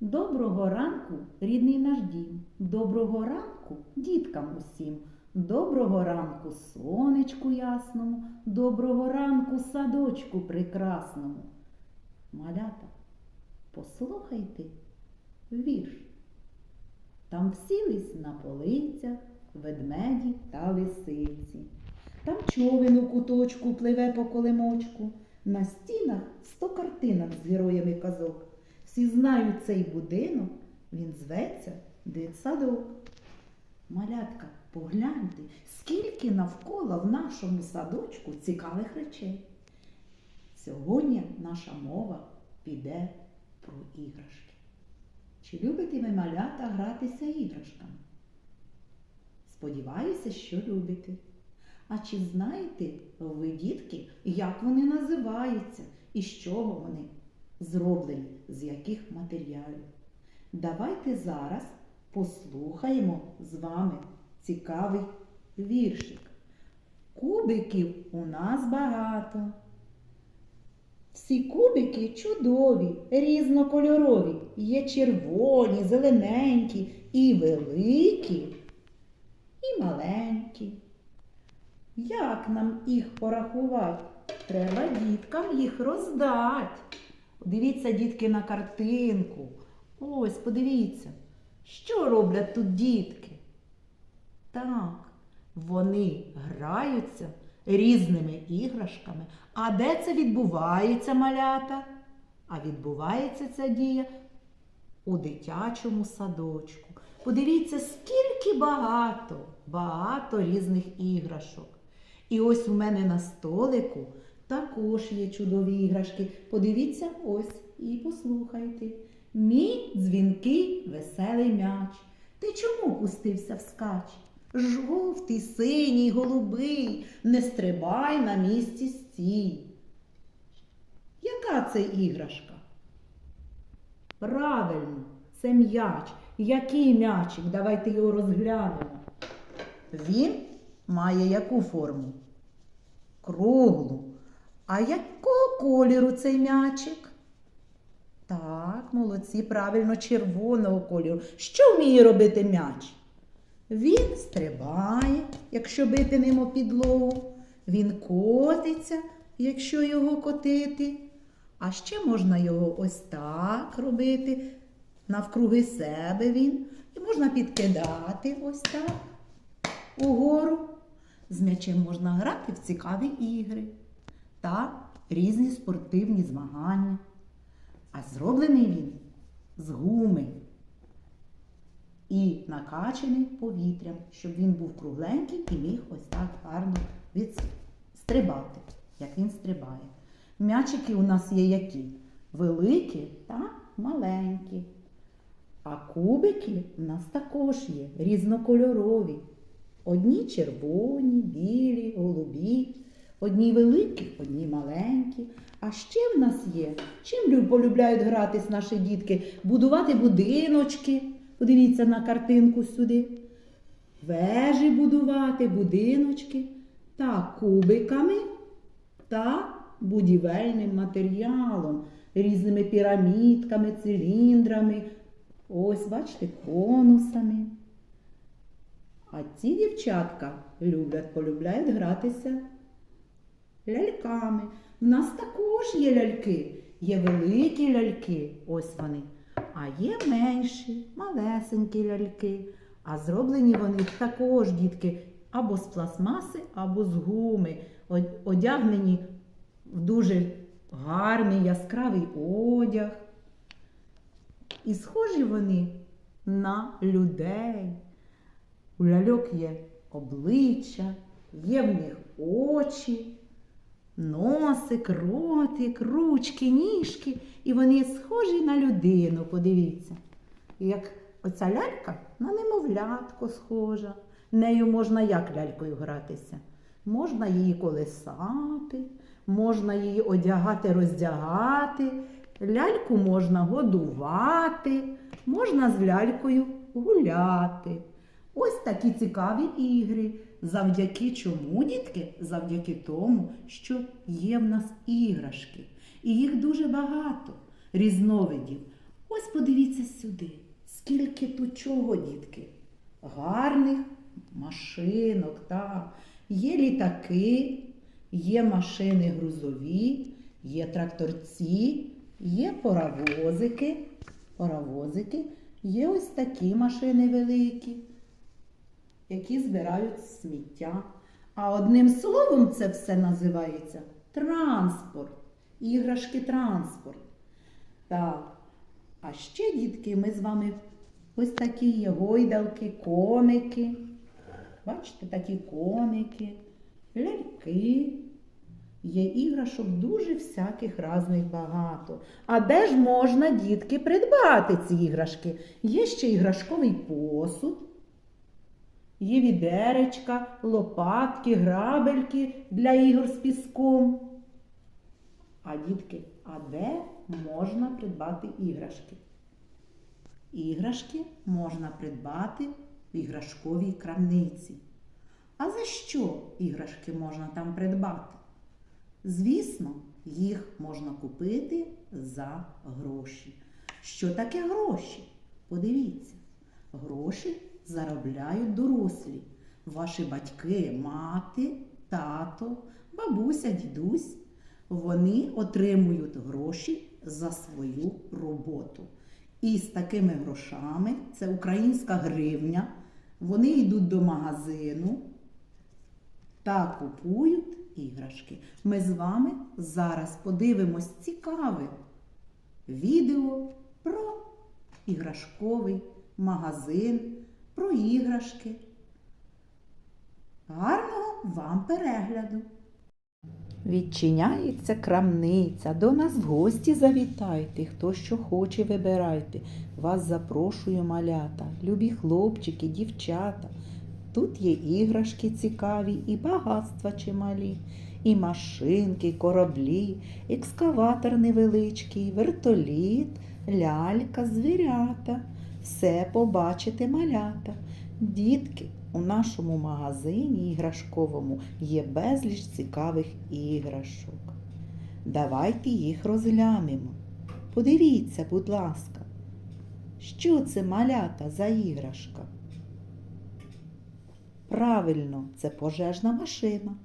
Доброго ранку, рідний наш дім. Доброго ранку діткам усім. Доброго ранку сонечку ясному, доброго ранку садочку прекрасному. Малята, послухайте вірш. Там всілись на полицях ведмеді та лисиці. Там човен у куточку пливе по колемочку. На стінах сто картинок з героями казок. Всі знають цей будинок, він зветься дитсадок. Малятка, погляньте, скільки навколо в нашому садочку цікавих речей. Сьогодні наша мова піде про іграшки. Чи любите ви малята гратися іграшками? Сподіваюся, що любите. А чи знаєте ви, дітки, як вони називаються і з чого вони зроблені, з яких матеріалів? Давайте зараз послухаємо з вами цікавий віршик. Кубиків у нас багато. Всі кубики чудові, різнокольорові. Є червоні, зелененькі і великі, і маленькі. Як нам їх порахувати? Треба діткам їх роздати. Дивіться, дітки, на картинку. Ось, подивіться, що роблять тут дітки? Так, вони граються різними іграшками. А де це відбувається, малята? А відбувається ця дія у дитячому садочку. Подивіться, скільки багато, багато різних іграшок. І ось у мене на столику також є чудові іграшки. Подивіться ось і послухайте. Мій дзвінкий веселий м'яч. Ти чому пустився вскач? Жовтий, синій, голубий, не стрибай на місці стій. Яка це іграшка? Правильно, це м'яч. Який м'ячик? Давайте його розглянемо. Він має яку форму? Круглу. А якого кольору цей м'ячик? Так, молодці, правильно, червоного кольору. Що вміє робити м'яч? Він стрибає, якщо бити ним підлогу. Він котиться, якщо його котити. А ще можна його ось так робити. Навкруги себе він. І можна підкидати ось так угору. З м'ячем можна грати в цікаві ігри та різні спортивні змагання. А зроблений він з гуми і накачаний повітрям, щоб він був кругленький і міг ось так гарно відстрибати, як він стрибає. М'ячики у нас є які? Великі та маленькі. А кубики в нас також є різнокольорові. Одні червоні, білі, голубі, одні великі, одні маленькі. А ще в нас є, чим полюбляють гратись наші дітки, будувати будиночки. Подивіться на картинку сюди. Вежі будувати, будиночки та кубиками та будівельним матеріалом, різними пірамідками, циліндрами. Ось, бачите, конусами. А ці дівчатка люблять, полюбляють гратися ляльками. У нас також є ляльки. Є великі ляльки, ось вони. А є менші, малесенькі ляльки. А зроблені вони також, дітки, або з пластмаси, або з гуми. Одягнені в дуже гарний яскравий одяг. І схожі вони на людей. У ляльок є обличчя, є в них очі, носик, ротик, ручки, ніжки. І вони схожі на людину, подивіться. Як оця лялька на немовлятко схожа. Нею можна як лялькою гратися? Можна її колесати, можна її одягати, роздягати, ляльку можна годувати, можна з лялькою гуляти. Ось такі цікаві ігри. Завдяки чому, дітки? Завдяки тому, що є в нас іграшки. І їх дуже багато різновидів. Ось подивіться сюди, скільки тут чого, дітки. Гарних машинок, так. Є літаки, є машини грузові, є тракторці, є паровозики, паровозики, є ось такі машини великі, які збирають сміття. А одним словом це все називається транспорт, іграшки транспорт. Так. А ще, дітки, ми з вами ось такі є гойдалки, коники. Бачите, такі коники, ляльки. Є іграшок дуже всяких різних багато. А де ж можна, дітки, придбати ці іграшки? Є ще іграшковий посуд, є відеречка, лопатки, грабельки для ігор з піском. А дітки, а де можна придбати іграшки? Іграшки можна придбати в іграшковій крамниці. А за що іграшки можна там придбати? Звісно, їх можна купити за гроші. Що таке гроші? Подивіться, гроші заробляють дорослі. Ваші батьки, мати, тато, бабуся, дідусь. Вони отримують гроші за свою роботу. І з такими грошами, це українська гривня, вони йдуть до магазину та купують іграшки. Ми з вами зараз подивимось цікаве відео про іграшковий магазин, про іграшки. Гарного вам перегляду! Відчиняється крамниця, до нас в гості завітайте, хто що хоче, вибирайте. Вас запрошую малята, любі хлопчики, дівчата. Тут є іграшки цікаві і багатства чималі, і машинки, кораблі, екскаватор невеличкий, вертоліт, лялька, звірята. Все побачите малята. Дітки, у нашому магазині іграшковому є безліч цікавих іграшок. Давайте їх розглянемо. Подивіться, будь ласка, що це малята за іграшка? Правильно, це пожежна машина.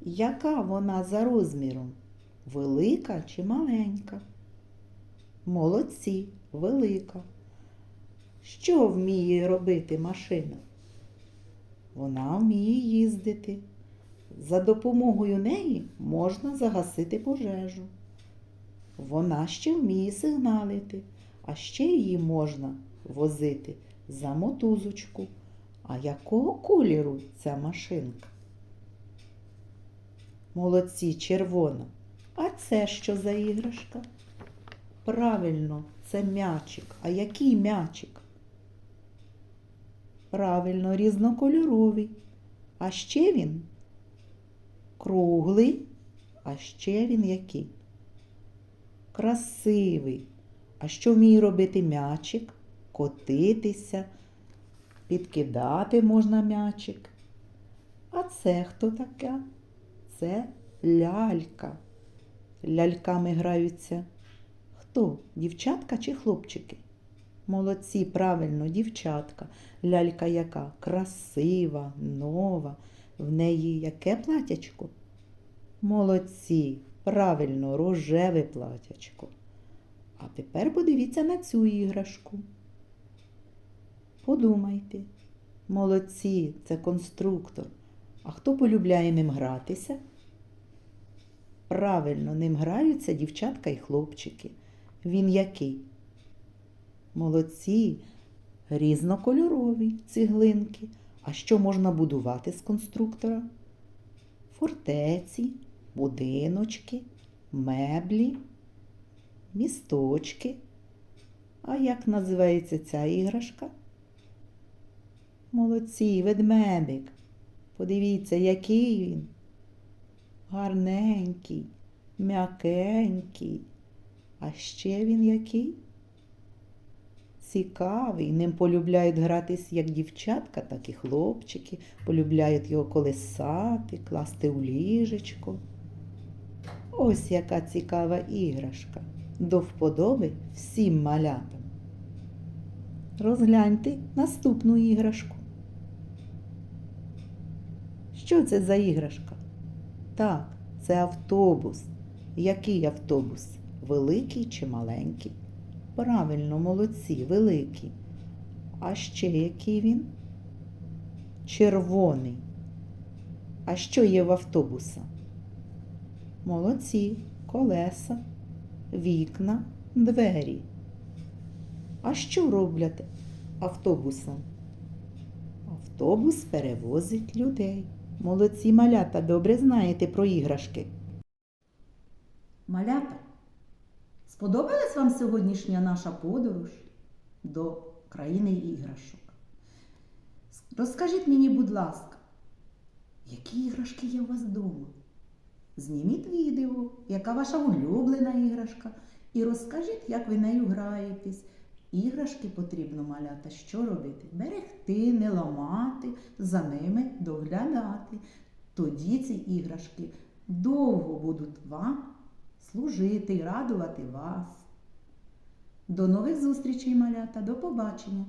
Яка вона за розміром? Велика чи маленька? Молодці, велика. Що вміє робити машина? Вона вміє їздити. За допомогою неї можна загасити пожежу. Вона ще вміє сигналити, а ще її можна возити за мотузочку. А якого кольору ця машинка? Молодці, червона. А це що за іграшка? Правильно, це м'ячик. А який м'ячик? Правильно, різнокольоровий. А ще він круглий, а ще він який? Красивий. А що вміє робити м'ячик? Котитися, підкидати можна м'ячик. А це хто така? Це лялька. Ляльками граються. Хто? Дівчатка чи хлопчики? Молодці, правильно, дівчатка. Лялька яка? Красива, нова. В неї яке платячко? Молодці, правильно, рожеве платячко. А тепер подивіться на цю іграшку. Подумайте. Молодці, це конструктор. А хто полюбляє ним гратися? Правильно, ним граються дівчатка і хлопчики. Він який? Молодці, різнокольорові цеглинки. А що можна будувати з конструктора? Фортеці, будиночки, меблі, місточки. А як називається ця іграшка? Молодці, ведмедик. Подивіться, який він. Гарненький, м'якенький. А ще він який? Цікавий. Ним полюбляють гратись як дівчатка, так і хлопчики. Полюбляють його колесати, класти у ліжечко. Ось яка цікава іграшка. До вподоби всім малятам. Розгляньте наступну іграшку. Що це за іграшка? Так, це автобус. Який автобус? Великий чи маленький? Правильно, молодці, великий. А ще який він? Червоний. А що є в автобуса? Молодці, колеса, вікна, двері. А що роблять автобусом? Автобус перевозить людей. Молодці малята, добре знаєте про іграшки. Малята, сподобалась вам сьогоднішня наша подорож до країни іграшок? Розкажіть мені, будь ласка, які іграшки є у вас вдома? Зніміть відео, яка ваша улюблена іграшка, і розкажіть, як ви нею граєтесь. Іграшки потрібно малята що робити? Берегти, не ламати, за ними доглядати. Тоді ці іграшки довго будуть вам служити і радувати вас. До нових зустрічей, малята, до побачення!